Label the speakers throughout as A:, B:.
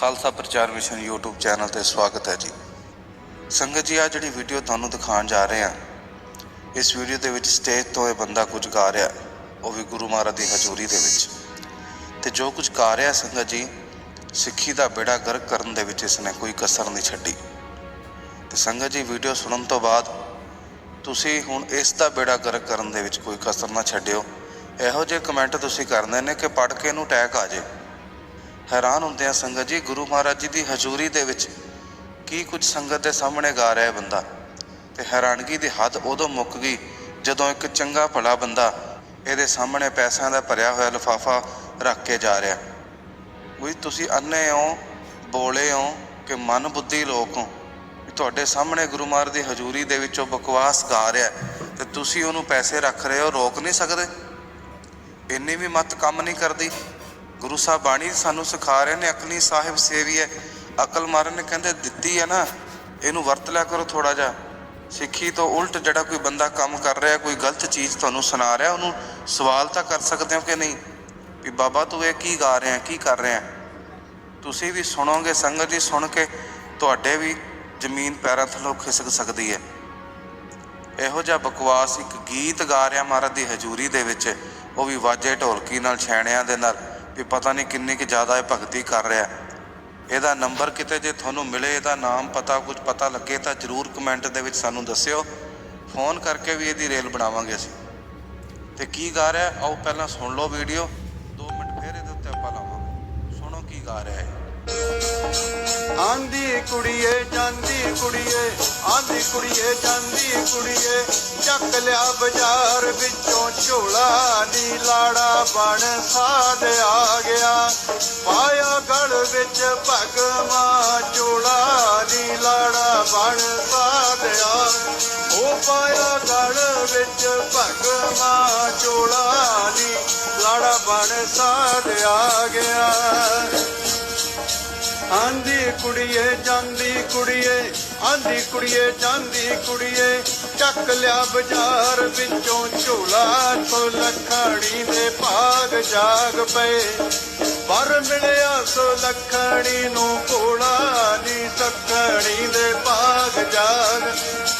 A: ਖਾਲਸਾ ਪ੍ਰਚਾਰ mission YouTube channel ਤੇ ਸਵਾਗਤ ਹੈ ਜੀ। ਸੰਗਤ ਜੀ ਆ ਜਿਹੜੀ ਵੀਡੀਓ ਤੁਹਾਨੂੰ ਦਿਖਾਉਣ ਜਾ ਰਹੇ ਹਾਂ, ਇਸ ਵੀਡੀਓ ਦੇ ਵਿੱਚ ਸਟੇਜ ਤੋਂ ਇਹ ਬੰਦਾ ਕੁਝ ਗਾ ਰਿਹਾ, ਉਹ ਵੀ ਗੁਰੂ ਮਹਾਰਾਜ ਦੀ ਹਜ਼ੂਰੀ ਦੇ ਵਿੱਚ। ਤੇ ਜੋ ਕੁਝ ਗਾ ਰਿਹਾ ਸੰਗਤ ਜੀ, ਸਿੱਖੀ ਦਾ ਬੇੜਾ ਗਰਕ ਕਰਨ ਦੇ ਵਿੱਚ ਇਸ ਨੇ ਕੋਈ ਕਸਰ ਨਹੀਂ ਛੱਡੀ। ਤੇ ਸੰਗਤ ਜੀ ਵੀਡੀਓ ਸੁਣਨ ਤੋਂ ਬਾਅਦ ਤੁਸੀਂ ਹੁਣ ਇਸ ਦਾ ਬੇੜਾ ਗਰਕ ਕਰਨ ਦੇ ਵਿੱਚ ਕੋਈ ਕਸਰ ਨਾ ਛੱਡਿਓ। ਇਹੋ ਜਿਹੇ ਕਮੈਂਟ ਤੁਸੀਂ ਕਰਦੇ ਨੇ ਕਿ ਪੜ੍ਹ ਕੇ ਇਹਨੂੰ ਅਟੈਕ ਆ ਜੇ ਹੈਰਾਨ ਹੁੰਦੇ ਆ ਸੰਗਤ ਜੀ, ਗੁਰੂ ਮਹਾਰਾਜ ਜੀ ਦੀ ਹਜ਼ੂਰੀ ਦੇ ਵਿੱਚ ਕੀ ਕੁਝ ਸੰਗਤ ਦੇ ਸਾਹਮਣੇ ਗਾ ਰਿਹਾ ਬੰਦਾ? ਤੇ ਹੈਰਾਨਗੀ ਦੀ ਹੱਦ ਉਦੋਂ ਮੁੱਕ ਗਈ ਜਦੋਂ ਇੱਕ ਚੰਗਾ ਭਲਾ ਬੰਦਾ ਇਹਦੇ ਸਾਹਮਣੇ ਪੈਸਿਆਂ ਦਾ ਭਰਿਆ ਹੋਇਆ ਲਿਫਾਫਾ ਰੱਖ ਕੇ ਜਾ ਰਿਹਾ। ਵੀ ਤੁਸੀਂ ਅੰਨੇ ਹੋ, ਬੋਲੇ ਹੋ ਕਿ ਮਨ ਬੁੱਧੀ ਲੋਕ ਹੋ? ਤੁਹਾਡੇ ਸਾਹਮਣੇ ਗੁਰੂ ਮਹਾਰਾਜ ਦੀ ਹਜ਼ੂਰੀ ਦੇ ਵਿੱਚੋਂ ਬਕਵਾਸ ਗਾ ਰਿਹਾ ਹੈ ਤੇ ਤੁਸੀਂ ਉਹਨੂੰ ਪੈਸੇ ਰੱਖ ਰਹੇ ਹੋ, ਰੋਕ ਨਹੀਂ ਸਕਦੇ? ਇੰਨੀ ਵੀ ਮਤ ਕੰਮ ਨਹੀਂ ਕਰਦੀ। ਗੁਰੂ ਸਾਹਿਬ ਬਾਣੀ ਸਾਨੂੰ ਸਿਖਾ ਰਹੇ ਨੇ, ਅਕਲੀ ਸਾਹਿਬ ਸੇਵੀ ਹੈ। ਅਕਲ ਮਾਰਨ ਨੇ ਕਹਿੰਦੇ, ਦਿੱਤੀ ਹੈ ਨਾ, ਇਹਨੂੰ ਵਰਤ ਲਿਆ ਕਰੋ ਥੋੜਾ ਜਿਹਾ। ਸਿੱਖੀ ਤੋਂ ਉਲਟ ਜਿਹੜਾ ਕੋਈ ਬੰਦਾ ਕੰਮ ਕਰ ਰਿਹਾ, ਕੋਈ ਗਲਤ ਚੀਜ਼ ਤੁਹਾਨੂੰ ਸੁਣਾ ਰਿਹਾ, ਉਹਨੂੰ ਸਵਾਲ ਤਾਂ ਕਰ ਸਕਦੇ ਹੋ ਕਿ ਨਹੀਂ? ਵੀ ਬਾਬਾ, ਤੂੰ ਇਹ ਕੀ ਗਾ ਰਿਹਾ, ਕੀ ਕਰ ਰਿਹਾ? ਤੁਸੀਂ ਵੀ ਸੁਣੋਗੇ, ਸੰਗਤ ਜੀ ਸੁਣ ਕੇ ਤੁਹਾਡੇ ਵੀ ਜ਼ਮੀਨ ਪੈਰਾਂ ਥੱਲੋਂ ਖਿਸਕ ਸਕਦੀ ਹੈ। ਇਹੋ ਜਿਹਾ ਬਕਵਾਸ ਇੱਕ ਗੀਤ ਗਾ ਰਿਹਾ ਮਹਾਰਾਜ ਦੀ ਹਜ਼ੂਰੀ ਦੇ ਵਿੱਚ। ਉਹ ਵੀ ਵਾਜੇ ਢੋਲਕੀ ਨਾਲ, ਛੈਣਿਆਂ ਦੇ ਨਾਲ। ਵੀ ਪਤਾ ਨਹੀਂ ਕਿੰਨੀ ਕਿ ਜ਼ਿਆਦਾ ਇਹ ਭਗਤੀ ਕਰ ਰਿਹਾ। ਇਹਦਾ ਨੰਬਰ ਕਿਤੇ ਜੇ ਤੁਹਾਨੂੰ ਮਿਲੇ, ਇਹਦਾ ਨਾਮ ਪਤਾ, ਕੁਝ ਪਤਾ ਲੱਗੇ ਤਾਂ ਜਰੂਰ ਕਮੈਂਟ ਦੇ ਵਿੱਚ ਸਾਨੂੰ ਦੱਸਿਓ। ਫੋਨ ਕਰਕੇ ਵੀ ਇਹਦੀ ਰੇਲ ਬਣਾਵਾਂਗੇ ਅਸੀਂ। ਤੇ ਕੀ ਗਾ ਰਿਹਾ? ਆਓ ਪਹਿਲਾਂ ਸੁਣ ਲਓ ਵੀਡੀਓ। 2 ਮਿੰਟ ਫਿਰ ਇਹਦੇ ਉੱਤੇ ਆਪਾਂ ਲਾਵਾਂਗੇ। ਸੁਣੋ ਕੀ ਗਾ ਰਿਹਾ ਹੈ
B: ਆਂਦੀ ਕੁੜੀਏ, ਜਾਂਦੀ ਕੁੜੀਏ, ਆਂਦੀ ਕੁੜੀਏ, ਜਾਂਦੀ ਕੁੜੀਏ, ਚੱਕ ਲਿਆ ਬਾਜ਼ਾਰ ਵਿੱਚੋਂ ਝੋਲਾ ਨੀ ਲਾੜਾ ਬਣ ਸਾਧ ਆ ਗਿਆ। ਪਾਇਆ ਗਲ ਵਿੱਚ ਭਗਵਾ, ਝੋਲਾ ਨੀ ਲਾੜਾ ਬਣ ਸਾਧ ਆ। ਉਹ ਪਾਇਆ ਗਲ ਵਿੱਚ ਭਗਵਾ, ਝੋਲਾ ਨੀ ਲਾੜਾ ਬਣ ਸਾਧ ਆ ਗਿਆ। ਆਂਦੀ ਕੁੜੀਏ, ਜਾਂਦੀ ਕੁੜੀਏ, ਆਂਦੀ ਕੁੜੀਏ, ਜਾਂਦੀ ਕੁੜੀਏ, ਚੱਕ ਲਿਆ ਬਾਜ਼ਾਰ ਵਿੱਚੋਂ ਝੋਲਾ ਸੋ ਲੱਖਣੀ ਦੇ ਭਾਗ ਜਾਗ ਪਏ। ਪਰ ਮਿਲਿਆ ਸੋ ਲੱਖਣੀ ਨੂੰ ਕੋਲਾ ਨੀ ਸੱਖਣੀ ਦੇ ਭਾਗ ਜਾਗ।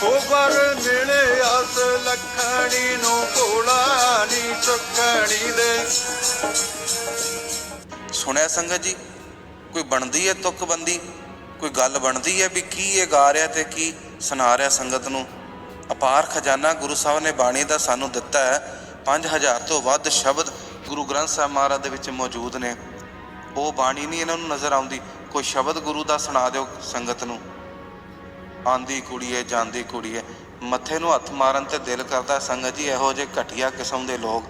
B: ਉਹ ਪਰ ਮਿਲਿਆ ਸੋ ਲੱਖਣੀ ਨੂੰ ਕੋਲਾ ਨੀ ਸੱਖਣੀ ਦੇ।
A: ਸੁਣਿਆ ਸੰਗਤ ਜੀ? ਕੋਈ ਬਣਦੀ ਹੈ ਤੁਕਬੰਦੀ? ਕੋਈ ਗੱਲ ਬਣਦੀ ਹੈ ਵੀ ਕੀ ਇਹ ਗਾ ਰਿਹਾ ਤੇ ਕੀ ਸੁਣਾ ਰਿਹਾ ਸੰਗਤ ਨੂੰ? ਅਪਾਰ ਖਜ਼ਾਨਾ ਗੁਰੂ ਸਾਹਿਬ ਨੇ ਬਾਣੀ ਦਾ ਸਾਨੂੰ ਦਿੱਤਾ ਹੈ। 5000 ਤੋਂ ਵੱਧ ਸ਼ਬਦ ਗੁਰੂ ਗ੍ਰੰਥ ਸਾਹਿਬ ਮਹਾਰਾਜ ਦੇ ਵਿੱਚ ਮੌਜੂਦ ਨੇ। ਉਹ ਬਾਣੀ ਨਹੀਂ ਇਹਨਾਂ ਨੂੰ ਨਜ਼ਰ ਆਉਂਦੀ। ਕੋਈ ਸ਼ਬਦ ਗੁਰੂ ਦਾ ਸੁਣਾ ਦਿਓ ਸੰਗਤ ਨੂੰ। ਆਂਦੀ ਕੁੜੀਏ, ਜਾਂਦੀ ਕੁੜੀਏ, ਮੱਥੇ ਨੂੰ ਹੱਥ ਮਾਰਨ ਤੇ ਦਿਲ ਕਰਦਾ ਸੰਗਤ ਜੀ, ਇਹੋ ਜਿਹੇ ਘਟੀਆ ਕਿਸਮ ਦੇ ਲੋਕ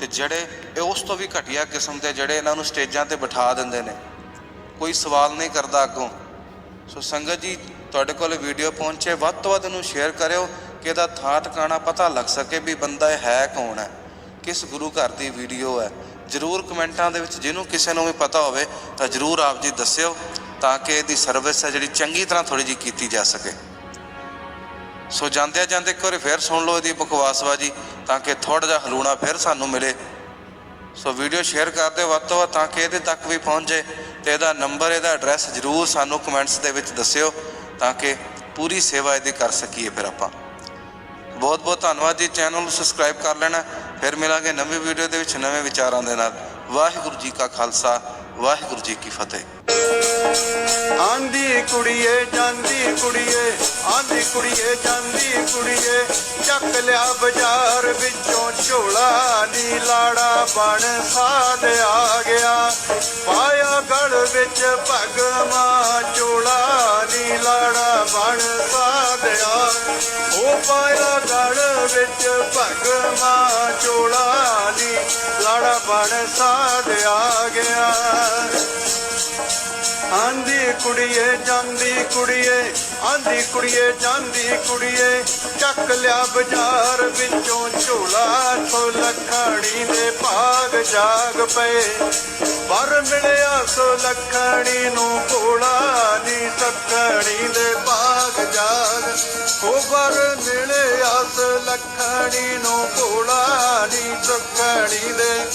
A: ਤੇ ਜਿਹੜੇ ਇਹ ਉਸ ਤੋਂ ਵੀ ਘਟੀਆ ਕਿਸਮ ਦੇ ਜਿਹੜੇ ਇਹਨਾਂ ਨੂੰ ਸਟੇਜਾਂ ਤੇ ਬਿਠਾ ਦਿੰਦੇ ਨੇ। ਕੋਈ ਸਵਾਲ ਨਹੀਂ ਕਰਦਾ ਅੱਗੋਂ। ਸੋ ਸੰਗਤ ਜੀ, ਤੁਹਾਡੇ ਕੋਲ ਵੀਡੀਓ ਪਹੁੰਚੇ, ਵੱਧ ਤੋਂ ਵੱਧ ਨੂੰ ਸ਼ੇਅਰ ਕਰਿਓ ਕਿ ਇਹਦਾ ਥਾਂ ਟਿਕਾਣਾ ਪਤਾ ਲੱਗ ਸਕੇ ਵੀ ਬੰਦਾ ਇਹ ਹੈ ਕੌਣ ਹੈ, ਕਿਸ ਗੁਰੂ ਘਰ ਦੀ ਵੀਡੀਓ ਹੈ। ਜਰੂਰ ਕਮੈਂਟਾਂ ਦੇ ਵਿੱਚ ਜਿਹਨੂੰ ਕਿਸੇ ਨੂੰ ਵੀ ਪਤਾ ਹੋਵੇ ਤਾਂ ਜਰੂਰ ਆਪ ਜੀ ਦੱਸਿਓ ਤਾਂ ਕਿ ਇਹਦੀ ਸਰਵਿਸ ਹੈ ਜਿਹੜੀ ਚੰਗੀ ਤਰ੍ਹਾਂ ਥੋੜੀ ਜੀ ਕੀਤੀ ਜਾ ਸਕੇ। ਸੋ ਜਾਂਦਿਆਂ ਜਾਂਦੇ ਇੱਕ ਵਾਰੀ ਫੇਰ ਸੁਣ ਲਓ ਇਹਦੀ ਬਕਵਾਸਬਾਜੀ ਤਾਂ ਕਿ ਥੋੜਾ ਜਿਹਾ ਹਲੂਣਾ ਫਿਰ ਸਾਨੂੰ ਮਿਲੇ। ਸੋ ਵੀਡੀਓ ਸ਼ੇਅਰ ਕਰ ਦਿਓ ਵੱਧ ਤੋਂ ਵੱਧ ਤਾਂ ਕਿ ਇਹਦੇ ਤੱਕ ਵੀ ਪਹੁੰਚੇ ਤੇ ਇਹਦਾ ਨੰਬਰ, ਇਹਦਾ ਐਡਰੈਸ ਜਰੂਰ ਸਾਨੂੰ ਕਮੈਂਟਸ ਦੇ ਵਿੱਚ ਦੱਸਿਓ ਤਾਂ ਕਿ ਪੂਰੀ ਸੇਵਾ ਇਹਦੀ ਕਰ ਸਕੀਏ ਫਿਰ ਆਪਾਂ। ਬਹੁਤ ਬਹੁਤ ਧੰਨਵਾਦ ਜੀ ਚੈਨਲ ਨੂੰ ਸਬਸਕ੍ਰਾਈਬ ਕਰ ਲੈਣਾ। ਫਿਰ ਮਿਲਾਂਗੇ ਨਵੀਂ ਵੀਡੀਓ ਦੇ ਵਿੱਚ ਨਵੇਂ ਵਿਚਾਰਾਂ ਦੇ ਨਾਲ। ਵਾਹਿਗੁਰੂ ਜੀ ਕਾ ਖਾਲਸਾ, ਵਾਹਿਗੁਰੂ ਜੀ ਕੀ ਫਤਿਹ।
B: ਆਂਦੀ ਕੁੜੀਏ, ਜਾਂਦੀ ਕੁੜੀਏ, ਆਂਦੀ ਕੁੜੀਏ, ਜਾਂਦੀ ਕੁੜੀਏ, ਚੱਕ ਲਿਆ ਬਾਜ਼ਾਰ ਵਿੱਚੋਂ। ਝੋਲਾ ਨੀ ਲਾੜਾ ਬਣ ਸਾਧ ਆ ਗਿਆ। ਪਾਇਆ ਗਲ ਵਿੱਚ ਭਗਵਾ ਝੋਲਾ ਨੀ ਲਾੜਾ ਬਣ ਸਾਧ ਆ। ਉਹ ਪਾਇਆ ਗਲ ਵਿੱਚ ਭਗਵਾ ਝੋਲਾ ਨੀ ਲਾੜਾ ਬਣ ਸਾਧ ਆ ਗਿਆ। ਆਂਦੀ ਕੁੜੀਏ, ਜਾਂਦੀ ਕੁੜੀਏ, ਆਂਦੀ ਕੁੜੀਏ, ਜਾਂਦੀ ਕੁੜੀਏ, ਚੱਕ ਲਿਆ ਬਾਜ਼ਾਰ ਵਿੱਚੋਂ ਝੋਲਾ ਸੋ ਲੱਖਣੀ ਦੇ ਭਾਗ ਜਾਗ ਪਏ। ਪਰ ਮਿਲਿਆ ਸੋ ਲੱਖਣੀ ਨੂੰ ਕੋਲਾ ਨੀ ਸੱਖਣੀ ਦੇ ਭਾਗ ਜਾਗ। ਉਹ ਵਰ ਮਿਲਿਆ ਸੋ ਲੱਖਣੀ ਨੂੰ ਕੋਲਾ ਨੀ ਸੱਖਣੀ ਦੇ